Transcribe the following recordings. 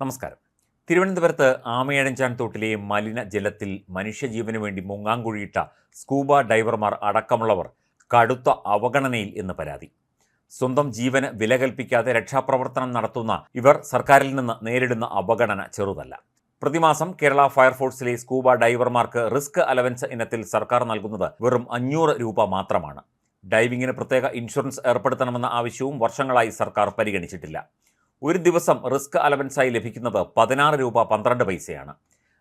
നമസ്കാരം. തിരുവനന്തപുരത്ത് ആമയഴഞ്ചാൻ തോട്ടിലെ മലിന ജലത്തിൽ മനുഷ്യജീവന് വേണ്ടി മുങ്ങാങ്കുഴിയിട്ട സ്കൂബ ഡൈവർമാർ അടക്കമുള്ളവർ കടുത്ത അവഗണനയിൽ എന്ന് പരാതി. സ്വന്തം ജീവന് വില കൽപ്പിക്കാതെ രക്ഷാപ്രവർത്തനം നടത്തുന്ന ഇവർ സർക്കാരിൽ നിന്ന് നേരിടുന്ന അവഗണന ചെറുതല്ല. പ്രതിമാസം കേരള ഫയർഫോഴ്സിലെ സ്കൂബ ഡൈവർമാർക്ക് റിസ്ക് അലവൻസ് ഇനത്തിൽ സർക്കാർ നൽകുന്നത് വെറും അഞ്ഞൂറ് രൂപ മാത്രമാണ്. ഡൈവിങ്ങിന് പ്രത്യേക ഇൻഷുറൻസ് ഏർപ്പെടുത്തണമെന്ന ആവശ്യവും വർഷങ്ങളായി സർക്കാർ പരിഗണിച്ചിട്ടില്ല. ഒരു ദിവസം റിസ്ക് അലവൻസായി ലഭിക്കുന്നത് പതിനാറ് രൂപ പന്ത്രണ്ട് പൈസയാണ്.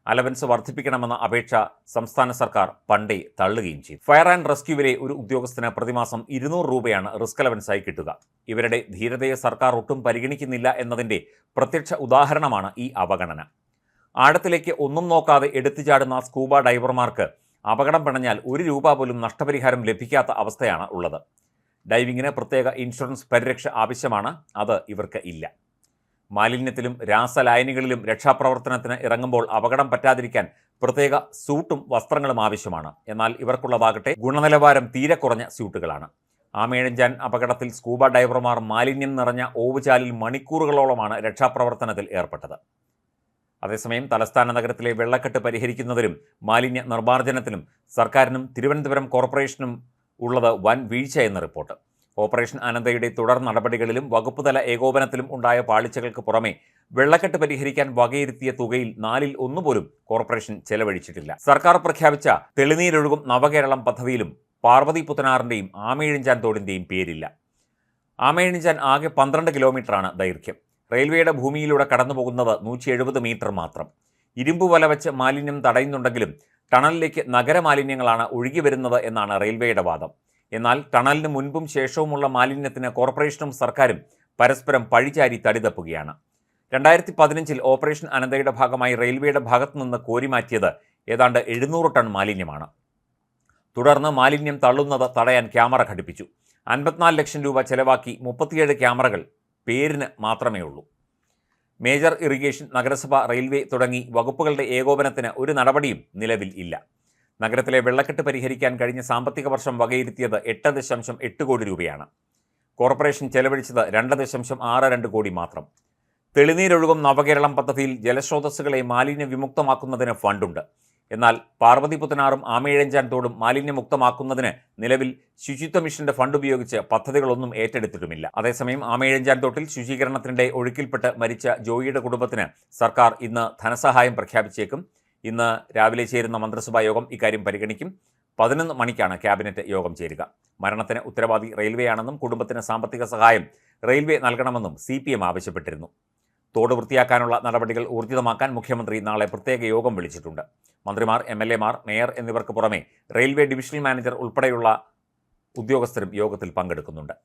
അലവൻസ് വർദ്ധിപ്പിക്കണമെന്ന അപേക്ഷ സംസ്ഥാന സർക്കാർ പണ്ടേ തള്ളുകയും ചെയ്തു. ഫയർ ആൻഡ് റെസ്ക്യൂവിലെ ഒരു ഉദ്യോഗസ്ഥന് പ്രതിമാസം ഇരുന്നൂറ് രൂപയാണ് റിസ്ക് അലവൻസായി കിട്ടുക. ഇവരുടെ ധീരതയെ സർക്കാർ ഒട്ടും പരിഗണിക്കുന്നില്ല എന്നതിന്റെ പ്രത്യക്ഷ ഉദാഹരണമാണ് ഈ അവഗണന. ആഴത്തിലേക്ക് ഒന്നും നോക്കാതെ എടുത്തുചാടുന്ന സ്കൂബ ഡൈവർമാർക്ക് അപകടം പിണഞ്ഞാൽ ഒരു രൂപ പോലും നഷ്ടപരിഹാരം ലഭിക്കാത്ത അവസ്ഥയാണ് ഉള്ളത്. ഡൈവിങ്ങിന് പ്രത്യേക ഇൻഷുറൻസ് പരിരക്ഷ ആവശ്യമാണ്. അത് ഇവർക്ക് ഇല്ല. മാലിന്യത്തിലും രാസലായനികളിലും രക്ഷാപ്രവർത്തനത്തിന് ഇറങ്ങുമ്പോൾ അപകടം പറ്റാതിരിക്കാൻ പ്രത്യേക സ്യൂട്ടും വസ്ത്രങ്ങളും ആവശ്യമാണ്. എന്നാൽ ഇവർക്കുള്ളതാകട്ടെ ഗുണനിലവാരം തീരെ കുറഞ്ഞ സ്യൂട്ടുകളാണ്. ആമേഴഞ്ചാൻ അപകടത്തിൽ സ്കൂബ ഡൈവർമാർ മാലിന്യം നിറഞ്ഞ ഓവുചാലിൽ മണിക്കൂറുകളോളമാണ് രക്ഷാപ്രവർത്തനത്തിൽ ഏർപ്പെട്ടത്. അതേസമയം തലസ്ഥാന നഗരത്തിലെ വെള്ളക്കെട്ട് പരിഹരിക്കുന്നതിലും മാലിന്യ നിർമ്മാർജനത്തിലും സർക്കാരിനും തിരുവനന്തപുരം കോർപ്പറേഷനും ഉള്ളത് വൻ വീഴ്ച എന്ന റിപ്പോർട്ട്. ഓപ്പറേഷൻ അനന്തയുടെ തുടർ നടപടികളിലും വകുപ്പുതല ഏകോപനത്തിലും ഉണ്ടായ പാളിച്ചകൾക്ക് പുറമെ വെള്ളക്കെട്ട് പരിഹരിക്കാൻ വകയിരുത്തിയ തുകയിൽ നാലിൽ ഒന്നുപോലും കോർപ്പറേഷൻ ചെലവഴിച്ചിട്ടില്ല. സർക്കാർ പ്രഖ്യാപിച്ച തെളിനീരൊഴുകും നവകേരളം പദ്ധതിയിലും പാർവതി പുത്തനാറിന്റെയും ആമയിഴിഞ്ചാൻ തോടിന്റെയും പേരില്ല. ആമയിഴിഞ്ചാൻ ആകെ പന്ത്രണ്ട് കിലോമീറ്ററാണ് ദൈർഘ്യം. റെയിൽവേയുടെ ഭൂമിയിലൂടെ കടന്നുപോകുന്നത് നൂറ്റി എഴുപത് മീറ്റർ മാത്രം. ഇരുമ്പ് വല വെച്ച് മാലിന്യം തടയുന്നുണ്ടെങ്കിലും ടണലിലേക്ക് നഗരമാലിന്യങ്ങളാണ് ഒഴുകി വരുന്നത് എന്നാണ് റെയിൽവേയുടെ വാദം. എന്നാൽ ടണലിന് മുൻപും ശേഷവുമുള്ള മാലിന്യത്തിന് കോർപ്പറേഷനും സർക്കാരും പരസ്പരം പഴിചാരി തടിതപ്പുകയാണ്. രണ്ടായിരത്തി പതിനഞ്ചിൽ ഓപ്പറേഷൻ അനന്തയുടെ ഭാഗമായി റെയിൽവേയുടെ ഭാഗത്തു നിന്ന് കോരിമാറ്റിയത് ഏതാണ്ട് എഴുന്നൂറ് ടൺ മാലിന്യമാണ്. തുടർന്ന് മാലിന്യം തള്ളുന്നത് തടയാൻ ക്യാമറ ഘടിപ്പിച്ചു. അൻപത്തിനാല് ലക്ഷം രൂപ ചെലവാക്കി മുപ്പത്തിയേഴ് ക്യാമറകൾ പേരിന് മാത്രമേ ഉള്ളൂ. മേജർ ഇറിഗേഷൻ നഗരസഭ റെയിൽവേ തുടങ്ങി വകുപ്പുകളുടെ ഏകോപനത്തിന് ഒരു നടപടിയും നിലവിൽ ഇല്ല. നഗരത്തിലെ വെള്ളക്കെട്ട് പരിഹരിക്കാൻ കഴിഞ്ഞ സാമ്പത്തിക വർഷം വകയിരുത്തിയത് എട്ട് ദശാംശം എട്ട് കോടി രൂപയാണ്. കോർപ്പറേഷൻ ചെലവഴിച്ചത് രണ്ട് ദശാംശം ആറ് രണ്ട് കോടി മാത്രം. തെളിനീരൊഴുകും നവകേരളം പദ്ധതിയിൽ ജലസ്രോതസ്സുകളെ മാലിന്യ വിമുക്തമാക്കുന്നതിന് ഫണ്ടുണ്ട്. എന്നാൽ പാർവതിപുത്തനാറും ആമയഴഞ്ചാൻ തോടും മാലിന്യമുക്തമാക്കുന്നതിന് നിലവിൽ ശുചിത്വ മിഷന്റെ ഫണ്ട് ഉപയോഗിച്ച് പദ്ധതികളൊന്നും ഏറ്റെടുത്തിട്ടുമില്ല. അതേസമയം ആമയഴഞ്ചാൻ തോട്ടിൽ ശുചീകരണത്തിനിടെ ഒഴുക്കിൽപ്പെട്ട് മരിച്ച ജോയിയുടെ കുടുംബത്തിന് സർക്കാർ ഇന്ന് ധനസഹായം പ്രഖ്യാപിച്ചേക്കും. ഇന്ന് രാവിലെ ചേരുന്ന മന്ത്രിസഭാ യോഗം ഇക്കാര്യം പരിഗണിക്കും. പതിനൊന്ന് മണിക്കാണ് ക്യാബിനറ്റ് യോഗം ചേരുക. മരണത്തിന് ഉത്തരവാദി റെയിൽവേയാണെന്നും കുടുംബത്തിന് സാമ്പത്തിക സഹായം റെയിൽവേ നൽകണമെന്നും സി പി എം ആവശ്യപ്പെട്ടിരുന്നു. തോട് വൃത്തിയാക്കാനുള്ള നടപടികൾ ഊർജിതമാക്കാൻ മുഖ്യമന്ത്രി നാളെ പ്രത്യേക യോഗം വിളിച്ചിട്ടുണ്ട്. മന്ത്രിമാർ എം എൽ എമാർ മേയർ എന്നിവർക്ക് പുറമെ റെയിൽവേ ഡിവിഷണൽ മാനേജർ ഉൾപ്പെടെയുള്ള ഉദ്യോഗസ്ഥരും യോഗത്തിൽ പങ്കെടുക്കുന്നുണ്ട്.